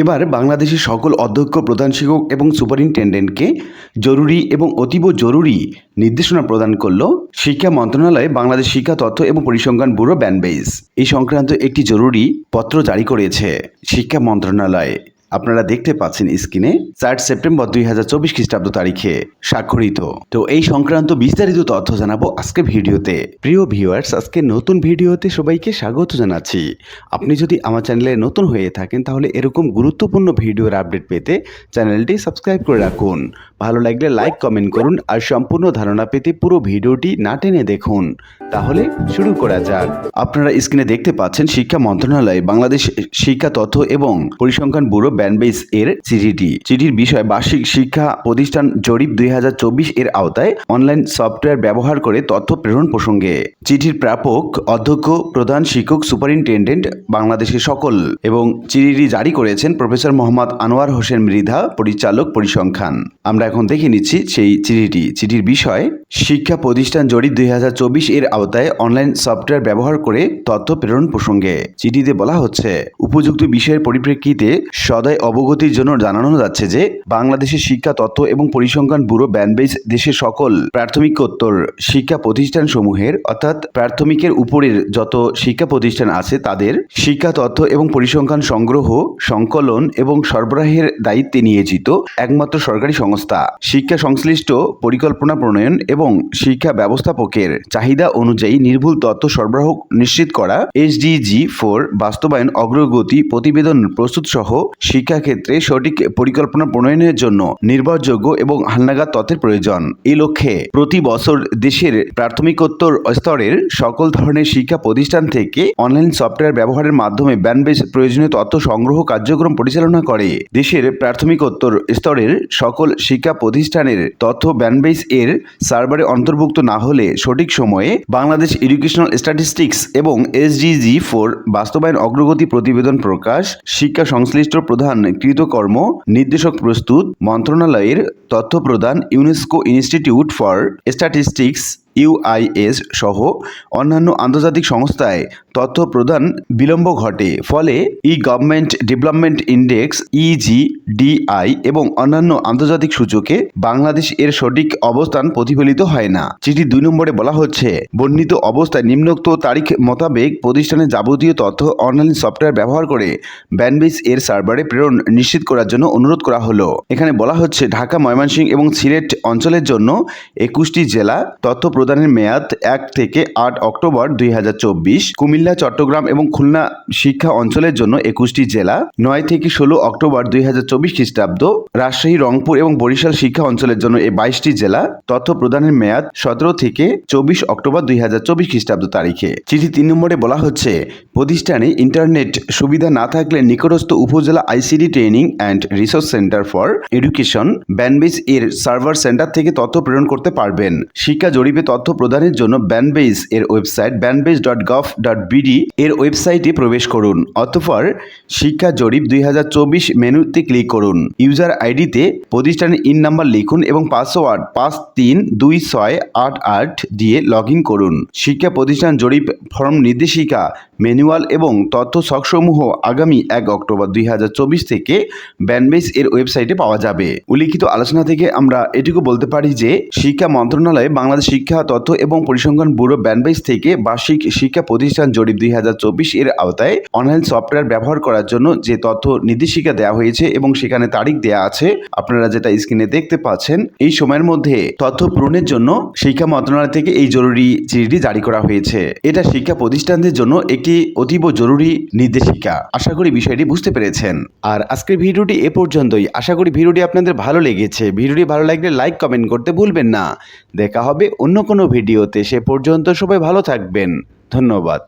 এবার বাংলাদেশের সকল অধ্যক্ষ, প্রধান শিক্ষক এবং সুপারিনটেন্ডেন্টকে জরুরি এবং অতীব জরুরি নির্দেশনা প্রদান করল শিক্ষা মন্ত্রণালয়, বাংলাদেশ শিক্ষা তথ্য এবং পরিসংখ্যান ব্যুরো ব্যানবেইস এই সংক্রান্ত একটি জরুরি পত্র জারি করেছে শিক্ষা মন্ত্রণালয়। আপনারা দেখতে পাচ্ছেন স্ক্রিনে চার সেপ্টেম্বর দুই হাজার চব্বিশ খ্রিস্টাব্দ তারিখে স্বাক্ষরিত। তো এই সংক্রান্ত বিস্তারিত তথ্য জানাব আজকে ভিডিওতে। প্রিয় ভিউয়ার্স আজকে নতুন ভিডিওতে সবাইকে স্বাগত জানাচ্ছি। আপনি যদি আমার চ্যানেলে নতুন হয়ে থাকেন, তাহলে এরকম গুরুত্বপূর্ণ ভিডিওর আপডেট পেতে চ্যানেলটি সাবস্ক্রাইব করে রাখুন। ভালো লাগলে লাইক কমেন্ট করুন আর সম্পূর্ণ ধারণা পেতে পুরো ভিডিওটি না টেনে দেখুন। তাহলে শুরু করা যাক। আপনারা স্ক্রিনে দেখতে পাচ্ছেন শিক্ষা মন্ত্রণালয়, বাংলাদেশ শিক্ষা তথ্য এবং পরিসংখ্যান ব্যুরো ব্যানবেস এর চিঠিটি। চিঠির বিষয় বার্ষিক শিক্ষা প্রতিষ্ঠান জরিপ দুই এর আওতায় অনলাইন সফটওয়্যার ব্যবহার করে তথ্য প্রেরণ প্রসঙ্গে। চিঠির প্রাপক, অধ্যক্ষ, প্রধান শিক্ষক, সুপারিনটেন্ডেন্ট, বাংলাদেশের সকল এবং চিঠিটি জারি করেছেন প্রফেসর মোহাম্মদ আনোয়ার হোসেন মৃধা, পরিচালক পরিসংখ্যান। আমরা এখন দেখে নিচ্ছি সেই চিঠিটি। চিঠির বিষয়, শিক্ষা প্রতিষ্ঠান জরিপ দুই হাজার চব্বিশ এর আওতায় অনলাইন সফটওয়্যার ব্যবহার করে তথ্য প্রেরণ প্রসঙ্গে। চিঠিতে বলা হচ্ছে, উপযুক্ত বিষয়ের পরিপ্রেক্ষিতে সদয় অবগতির জন্য জানানো যাচ্ছে যে, বাংলাদেশের শিক্ষা তথ্য এবং পরিসংখ্যান ব্যুরো ব্যানবেজ দেশের সকল প্রাথমিকোত্তর শিক্ষা প্রতিষ্ঠান সমূহের অর্থাৎ প্রাথমিকের উপরের যত শিক্ষা প্রতিষ্ঠান আছে তাদের শিক্ষা তথ্য এবং পরিসংখ্যান সংগ্রহ, সংকলন এবং সরবরাহের দায়িত্বে নিয়োজিত একমাত্র সরকারি সংস্থা। শিক্ষা সংশ্লিষ্ট পরিকল্পনা প্রণয়ন এবং শিক্ষা ব্যবস্থাপকের চাহিদা অনুযায়ী নির্ভুল তথ্য সরবরাহ নিশ্চিত করা, এসডিজি ফোর বাস্তবায়ন, অগ্রগতি প্রতিবেদন প্রস্তুত সহ শিক্ষাক্ষেত্রে সঠিক পরিকল্পনা প্রণয়নের জন্য নির্ভরযোগ্য এবং হালনাগাদ তথ্যের প্রয়োজন। এই লক্ষ্যে প্রতি বছর দেশের প্রাথমিকোত্তর স্তরের সকল ধরনের শিক্ষা প্রতিষ্ঠান থেকে অনলাইন সফটওয়্যার ব্যবহারের মাধ্যমে ব্যানবেজ প্রয়োজনীয় তথ্য সংগ্রহ কার্যক্রম পরিচালনা করে। দেশের প্রাথমিকোত্তর স্তরের সকল শিক্ষা প্রতিষ্ঠানের তথ্য ব্যানবেজ এর সার্ভারে অন্তর্ভুক্ত না হলে সঠিক সময়ে বাংলাদেশ এডুকেশনাল স্ট্যাটিস্টিক্স এবং এসডিজি ফোর বাস্তবায়ন অগ্রগতি প্রতিবেদন প্রকাশ, শিক্ষা সংশ্লিষ্ট প্রধান কৃতকর্ম নির্দেশক প্রস্তুত মন্ত্রণালয়ের তথ্য প্রদান UNESCO institute for statistics UIS সহ অন্যান্য আন্তর্জাতিক সংস্থায় তথ্য প্রদান বিলম্ব ঘটে, ফলে E government development index EG DI এবং অন্যান্য আন্তর্জাতিক সূচকে বাংলাদেশ এর সঠিক অবস্থান প্রতিফলিত হয় না। চিঠি দুই নম্বরে বলা হচ্ছে, বর্ণিত অবস্থায় নিম্নোক্ত তারিখ মোতাবেক প্রতিষ্ঠানের যাবতীয় তথ্য অনলাইন সফটওয়্যার ব্যবহার করে ব্যানবেস এর সার্ভারে প্রেরণ নিশ্চিত করার জন্য অনুরোধ করা হলো। এখানে বলা হচ্ছে, ঢাকা, ময়মনসিংহ এবং সিলেট অঞ্চলের জন্য একুশটি জেলা তথ্য প্রদানের মেয়াদ এক থেকে আট অক্টোবর দুই হাজার চব্বিশ, কুমিল্লা চট্টগ্রাম এবং খুলনা শিক্ষা অঞ্চলের জন্য একুশটি জেলা, নয় থেকে ষোলো অক্টোবর দুই হাজার চব্বিশ খ্রিস্টাব্দ। রাজশাহী, রংপুর এবং বরিশাল শিক্ষা অঞ্চলের জন্য এই বাইশটি জেলা, তথ্য প্রদানের মেয়াদ সতেরো থেকে চব্বিশ অক্টোবর দুই হাজার চব্বিশ খ্রিস্টাব্দ তারিখে। চিঠি তিন নম্বরে বলা হচ্ছে, প্রতিষ্ঠানে ইন্টারনেট সুবিধা না থাকলে নিকটস্থ upazila ICT training and resource centre for education BANBEIS এর সার্ভার সেন্টার থেকে তথ্য প্রেরণ করতে পারবেন। শিক্ষা জরিপে তথ্য প্রদানের জন্য ব্যানবেজ এর website BANBEIS dot gov dot BD এর ওয়েবসাইটে প্রবেশ করুন, অতঃপর শিক্ষা জরিপ দুই হাজার চব্বিশ মেনুতে ক্লিক করুন। ইউজার আইডিতে প্রতিষ্ঠানের ইন নাম্বার লিখুন এবং পাসওয়ার্ড পাঁচ তিন দুই ছয় আট আট দিয়ে লগ করুন। শিক্ষা প্রতিষ্ঠান জরিপ ফর্ম নির্দেশিকা, ম্যানুয়াল এবং তথ্য ছকসমূহ আগামী এক অক্টোবর দুই হাজার চব্বিশ থেকে ব্যানবেস এর ওয়েবসাইটে পাওয়া যাবে। উল্লিখিত আলোচনা থেকে আমরা এটুকু বলতে পারি যে, শিক্ষা মন্ত্রণালয়, বাংলাদেশ শিক্ষা তথ্য এবং পরিসংখ্যান ব্যুরো ব্যানবেস থেকে বার্ষিক শিক্ষা প্রতিষ্ঠান জরিপ দুই হাজার চব্বিশ এর আওতায় অনলাইন সফটওয়্যার ব্যবহার করার জন্য যে তথ্য নির্দেশিকা দেওয়া হয়েছে এবং সেখানে তারিখ দেওয়া আছে, আপনারা যেটা স্ক্রিনে দেখতে পাচ্ছেন, এই সময়ের মধ্যে তথ্য পূরণের জন্য শিক্ষা মন্ত্রণালয় থেকে এই জরুরি চিঠিটি জারি করা হয়েছে। এটা শিক্ষা প্রতিষ্ঠানদের জন্য একটি অতীব জরুরি নির্দেশিকা। আশা করি বিষয়টি বুঝতে পেরেছেন। আর আজকের ভিডিওটি এ পর্যন্তই। আশা করি ভিডিওটি আপনাদের ভালো লেগেছে। ভিডিওটি ভালো লাগলে লাইক, কমেন্ট করতে ভুলবেন না। দেখা হবে অন্য কোনো ভিডিওতে। সে পর্যন্ত সবাই ভালো থাকবেন। ধন্যবাদ।